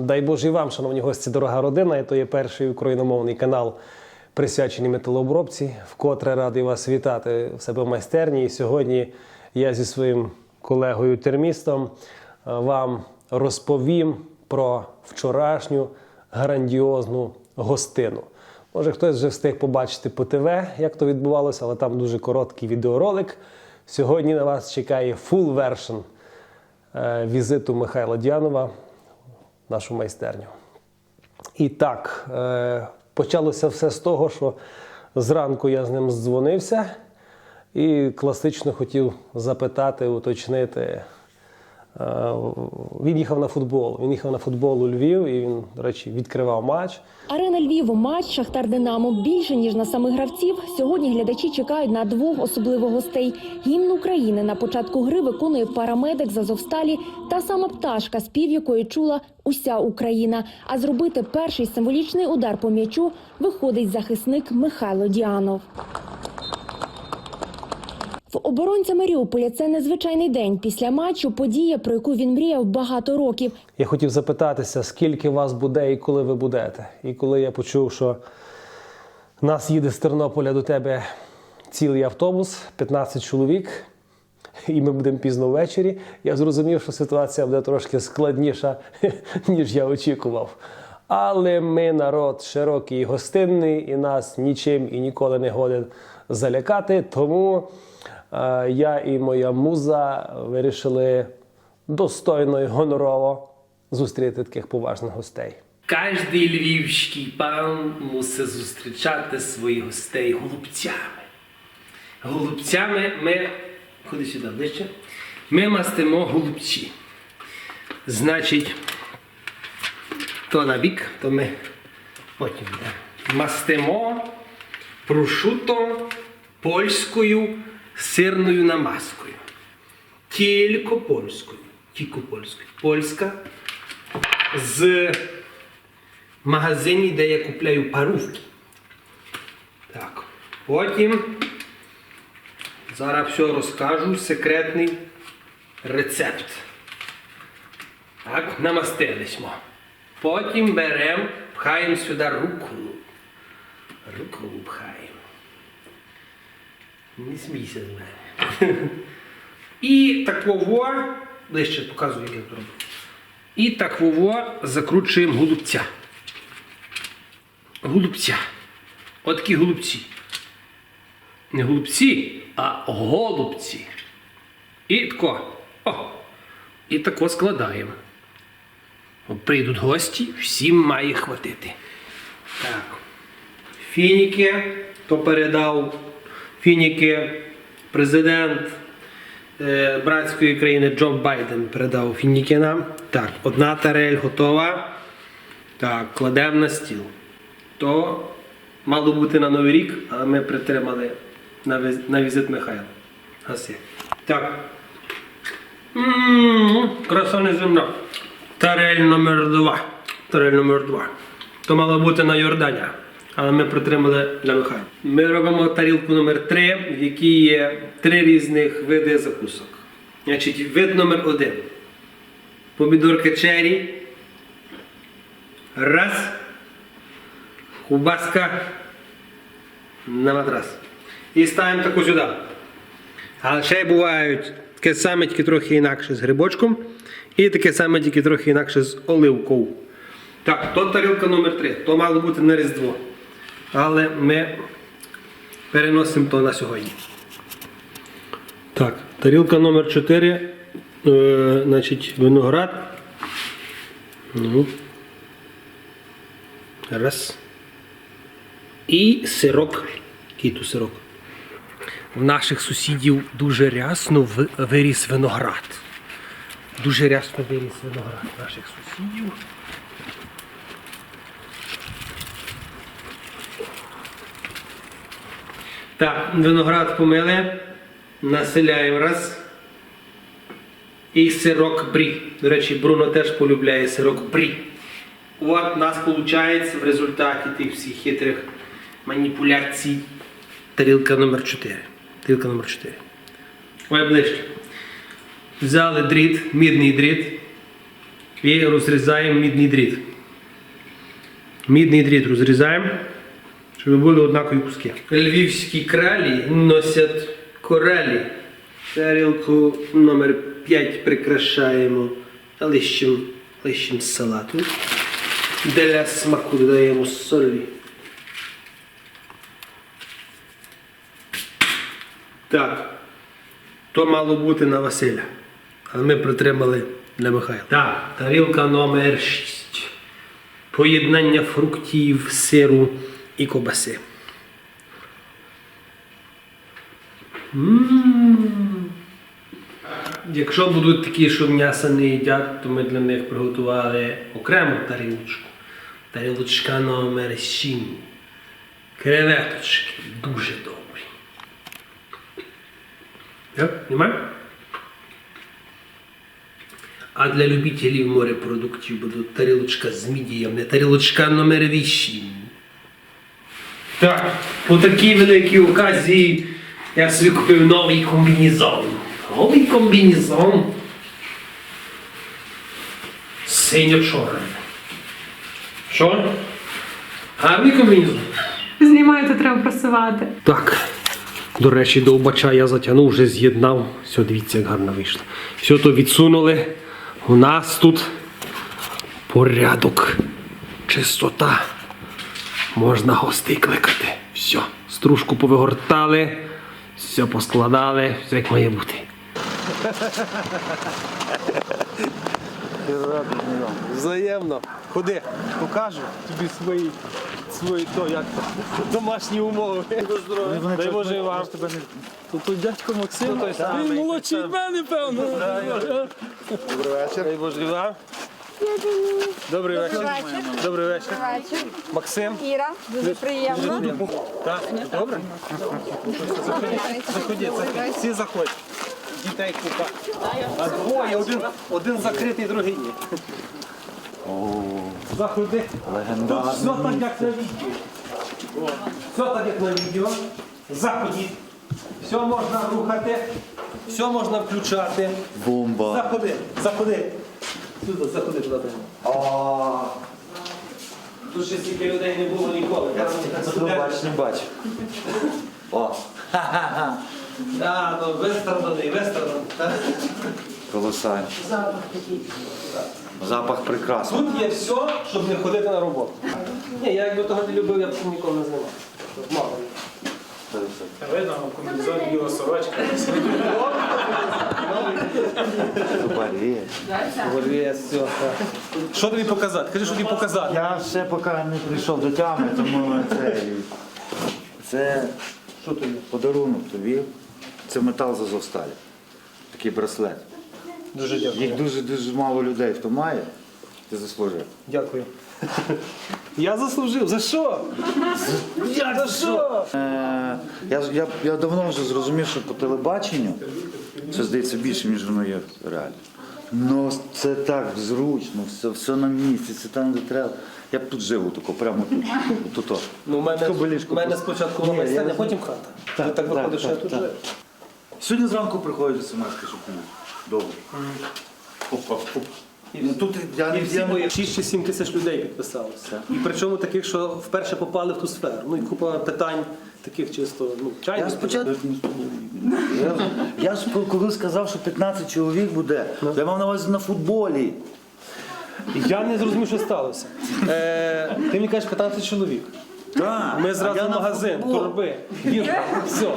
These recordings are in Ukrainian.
Дай Боже і вам, шановні гості, дорога родина. І то є перший україномовний канал, присвячений металообробці. Вкотре радий вас вітати в себе в майстерні. І сьогодні я зі своїм колегою термістом е, вам розповім про вчорашню грандіозну гостину. Може, хтось вже встиг побачити по ТВ, як то відбувалося, але там дуже короткий відеоролик. Сьогодні на вас чекає version е, візиту Михайла Діанова в нашу майстерню. І так, е, почалося все з того, що зранку я з ним здзвонився і класично хотів запитати, уточнити. Е, Він їхав на футбол. Він їхав на футбол у Львів і він, до речі, відкривав матч. Арена Львів матч Шахтар Динамо більше ніж на самих гравців. Сьогодні глядачі чекають на двох особливих гостей. Гімн України на початку гри виконує парамедик з Азовсталі та сама пташка, спів якої чула уся Україна. А зробити перший символічний удар по м'ячу виходить захисник Михайло Діанов. В оборонця Маріуполя це незвичайний день. Після матчу подія, про яку він мріяв багато років. Я хотів запитатися, скільки вас буде і коли ви будете. І коли я почув, що нас їде з Тернополя до тебе цілий автобус, 15 чоловік, і ми будемо пізно ввечері, я зрозумів, що ситуація буде трошки складніша, ніж я очікував. Але ми народ широкий і гостинний, і нас нічим і ніколи не годен залякати. Тому я і моя муза вирішили достойно і гонорово зустріти таких поважних гостей. Кожний львівський пан мусить зустрічати своїх гостей голубцями. Голубцями ми, ходи сюди ближче, ми мастимо голубці. Значить, то на бік, то ми потім йдемо. мастимо прошуто польською сирною намазкою. Тільки польською. Тільки польською. Польська з магазині, де я купляю парувки. Так. Потім зараз все розкажу. Секретний рецепт. Так, намастились ми. Потім беремо, пхаємо сюди руколу. Руколу пхаємо. Не смійся з мене. І такого, ближче показую, як я роблю. І так вово закручуємо голубця. Голубця. Отакі голубці. Не голубці, а голубці. І тако. О! І тако складаємо. Прийдуть гості, всім має хватити. Так. Фініки, то передав фініки президент е, братської країни Джо Байден передав фініки нам. Так, одна тарель готова. Так, кладемо на стіл. То мало бути на Новий рік, але ми притримали на, віз- на візит Михайла. Гаси. Так. М, Краса неземна. Тарель номер два. Тарель номер два. То мало бути на Йордані, але ми притримали для Михайла. Ми робимо тарілку номер три, в якій є три різних види закусок. Значить, вид номер один. Помідорки черрі. Раз. Кубаска на матрас. І ставимо таку сюди. Але ще бувають таке саме, тільки трохи інакше з грибочком. І таке саме, тільки трохи інакше з оливкою. Так, то тарілка номер 3 То мало бути на Різдво. Але ми переносимо то на сьогодні. Так, тарілка номер 4 е, значить, виноград. Ну. Раз. І сирок. Тут сирок? В наших сусідів дуже рясно виріс виноград. Дуже рясно виріс виноград наших сусідів. Так, виноград помили, населяємо раз. І сирок брі. До речі, Бруно теж полюбляє сирок брі. От у нас виходить в результаті тих всіх хитрих маніпуляцій тарілка номер 4. Тарілка номер 4. Ой, ближче. Взяли дріт, мідний дріт. І розрізаємо мідний дріт. Мідний дріт розрізаємо, щоб були однакові куски. Львівські кралі носять коралі. Тарілку номер 5 прикрашаємо лищем, лищем салату. Для смаку додаємо солі. Так. То мало бути на Василя. Але ми притримали для Михайла. Так, тарілка номер 6. Поєднання фруктів, сиру і кобаси. Якщо будуть такі, що м'яса не їдять, то ми для них приготували окрему тарілочку. Тарілочка номер 7. Креветочки. Дуже добрі. А для любителів морепродуктів буде тарілочка з мідієм, не тарілочка номер 8. Так, по такій великій оказії я собі купив новий комбінезон. Новий комбінезон. Синьо-чорний. Що? Гарний комбінезон. Знімаю, то треба просувати. Так. До речі, довбача я затягнув, вже з'єднав. Все, дивіться, як гарно вийшло. Все то відсунули. У нас тут порядок, чистота. Можна гостей кликати. Все, стружку повигортали, все поскладали, все як має бути. Взаємно. Ходи, покажу тобі свої, свої то, як то, домашні умови. Дай Боже і вам. Тут той дядько Максим, він молодший від мене, певно. Добрий вечір. Дай Боже і вам. Добрий вечір. Добрий вечір. Вечір. Максим. Іра, дуже приємно. Так, добре? Заходіть, заходіть, заходіть. Всі заходять. Дітей купа. А двоє, один, один закритий, другий ні. Заходи. Тут все так, як на відео. О, Все так, як на відео. Заходіть. Все можна рухати, все можна включати. Бомба. Заходи, заходи. Сюди, заходи туди. О, Тут ще стільки людей не було ніколи. Бач, не бач. О, Так, ну вистраданий, вистраданий. колосально. Запах прекрасний. Тут є все, щоб не ходити на роботу. Ні, я якби того не любив, я б ніколи не знімав. Видно, комбінезон біла сорочка. Все. Що тобі показати? Кажи, що тобі показати. Я ще поки не прийшов до тями, тому це, це Що тобі? подарунок тобі. Це метал з Азовсталі. Такий браслет. Дуже дякую. Їх дуже дуже мало людей, хто має. Ти заслужив. Дякую. Я заслужив. За що? Я за що? Е, я, я, я давно вже зрозумів, що по телебаченню це здається більше, ніж воно є реально. Ну це так зручно, все, все на місці, це там, де треба. Я б тут жив, тако, прямо тут. Тут. Ну, у мене, у мене спочатку Ні, я майстерня, розумію. потім хата. Так, Ти так так, виходить, що я так, тут так. живу. Сьогодні зранку приходять смс, що комусь. Добре. Опа, опа. Ну, тут я не І всі я, мої 6 чи 7 тисяч людей підписалося. І причому таких, що вперше попали в ту сферу. Ну і купа питань таких чисто, ну, я чайних. спочатку. Я, я ж коли сказав, що 15 чоловік буде, я мав на увазі на футболі. Я не зрозумів, що сталося. Е, ти мені кажеш 15 чоловік. Так, Ми зразу в магазин, торби, їжа, все.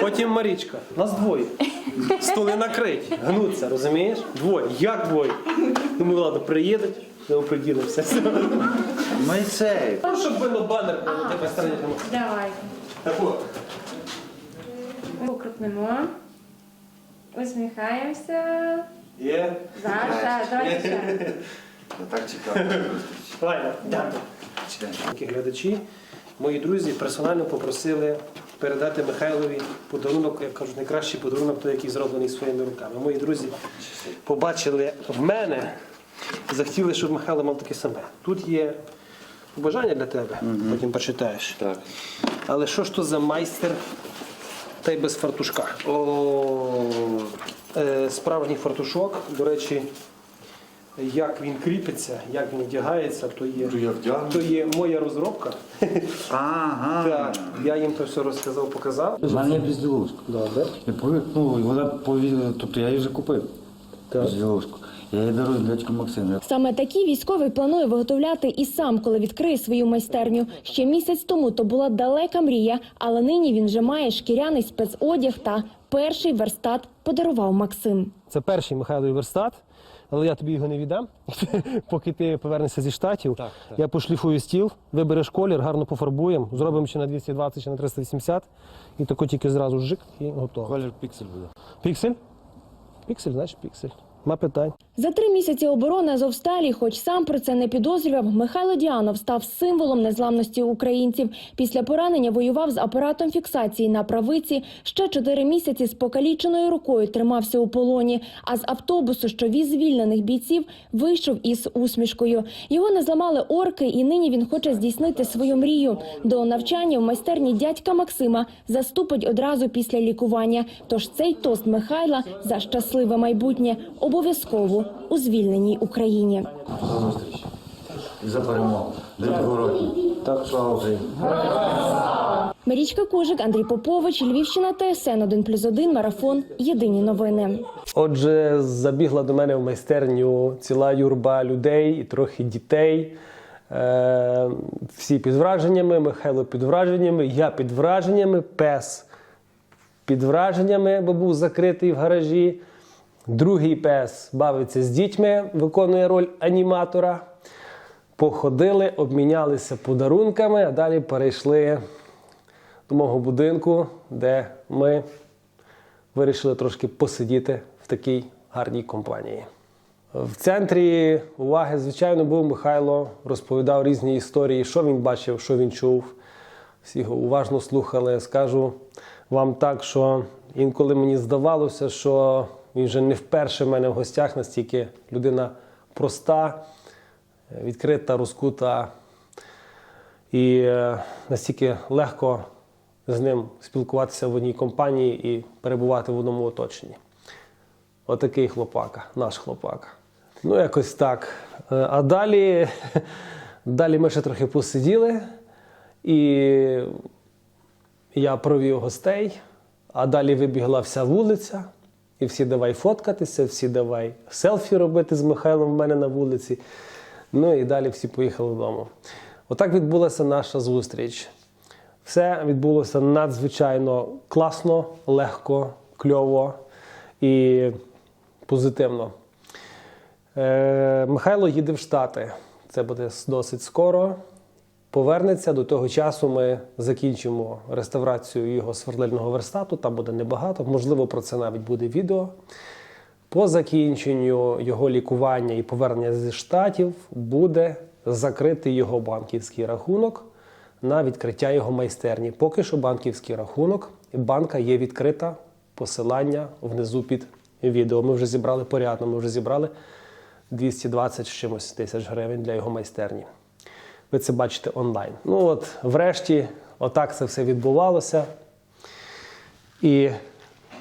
Потім Марічка. Нас двоє. Столи накриті, гнуться, розумієш? Двоє. Як двоє? Думаю, ладно, приїдуть, ми приділимося. Ми цей. Ну, щоб видно банер на тебе стороні. Давай. Так от. Укрупнемо. Усміхаємося. Є. Зараз, давай ще. Так чекав. Ладно, дякую. Глядачі, мої друзі персонально попросили передати Михайлові подарунок, як кажуть, найкращий подарунок, той, який зроблений своїми руками. Мої друзі побачили в мене, захотіли, щоб Михайло мав таке саме. Тут є бажання для тебе, потім почитаєш. Так. Але що ж то за майстер, та й без фартушка? О, Е, справжній фартушок, до речі, як він кріпиться, як він вдягається, то є, То я вдягну. то є моя розробка. Ага. Так, я їм то все розказав, показав. У мене є безділушка. Добре. Я ну, вона повів, тобто я її вже купив. Так. Я її дарую дядьку Максиму. Саме такі військовий планує виготовляти і сам, коли відкриє свою майстерню. Ще місяць тому то була далека мрія, але нині він вже має шкіряний спецодяг та перший верстат подарував Максим. Це перший Михайловий верстат, але я тобі його не віддам, поки ти повернешся зі штатів. Я пошліфую стіл, вибереш колір, гарно пофарбуємо, зробимо чи на 220, чи на 380, і тако тільки зразу жик і готово. Колір піксель буде. Піксель? Піксель, значить піксель. Ма питань. За три місяці оборони Азовсталі, хоч сам про це не підозрював, Михайло Діанов став символом незламності українців. Після поранення воював з апаратом фіксації на правиці. Ще чотири місяці з покаліченою рукою тримався у полоні. А з автобусу, що віз звільнених бійців, вийшов із усмішкою. Його не зламали орки, і нині він хоче здійснити свою мрію. До навчання в майстерні дядька Максима заступить одразу після лікування. Тож цей тост Михайла за щасливе майбутнє обов'язково у звільненій Україні. За перемогу. Так, слава. Марічка Кужик, Андрій Попович, Львівщина, ТСН 1+,1, Марафон. Єдині новини. Отже, забігла до мене в майстерню ціла юрба людей і трохи дітей. Е, всі під враженнями, Михайло під враженнями, я під враженнями, пес під враженнями, бо був закритий в гаражі. Другий пес бавиться з дітьми, виконує роль аніматора. Походили, обмінялися подарунками, а далі перейшли до мого будинку, де ми вирішили трошки посидіти в такій гарній компанії. В центрі уваги, звичайно, був Михайло, розповідав різні історії, що він бачив, що він чув. Всі його уважно слухали. Скажу вам так, що інколи мені здавалося, що він вже не вперше в мене в гостях, настільки людина проста, відкрита, розкута і е, настільки легко з ним спілкуватися в одній компанії і перебувати в одному оточенні. Отакий хлопака, наш хлопака. Ну, якось так. Е, А далі, далі ми ще трохи посиділи, і я провів гостей, а далі вибігла вся вулиця, і всі давай фоткатися, всі давай селфі робити з Михайлом в мене на вулиці. Ну і далі всі поїхали додому. Отак відбулася наша зустріч. Все відбулося надзвичайно класно, легко, кльово і позитивно. Е, Михайло їде в Штати. Це буде досить скоро. Повернеться до того часу. Ми закінчимо реставрацію його свердлильного верстату. Там буде небагато. Можливо, про це навіть буде відео. По закінченню його лікування і повернення зі штатів буде закритий його банківський рахунок на відкриття його майстерні. Поки що банківський рахунок, банка є відкрита. Посилання внизу під відео. Ми вже зібрали порядно, ми вже зібрали 220 з чимось тисяч гривень для його майстерні. Ви це бачите онлайн. Ну от, врешті, отак це все відбувалося. І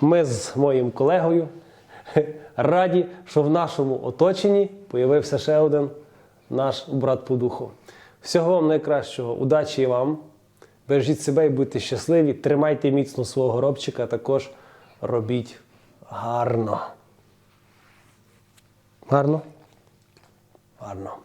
ми з моїм колегою раді, що в нашому оточенні появився ще один наш брат по духу. Всього вам найкращого, удачі вам. Бережіть себе і будьте щасливі. Тримайте міцно свого горобчика, а також робіть гарно. Гарно? Гарно.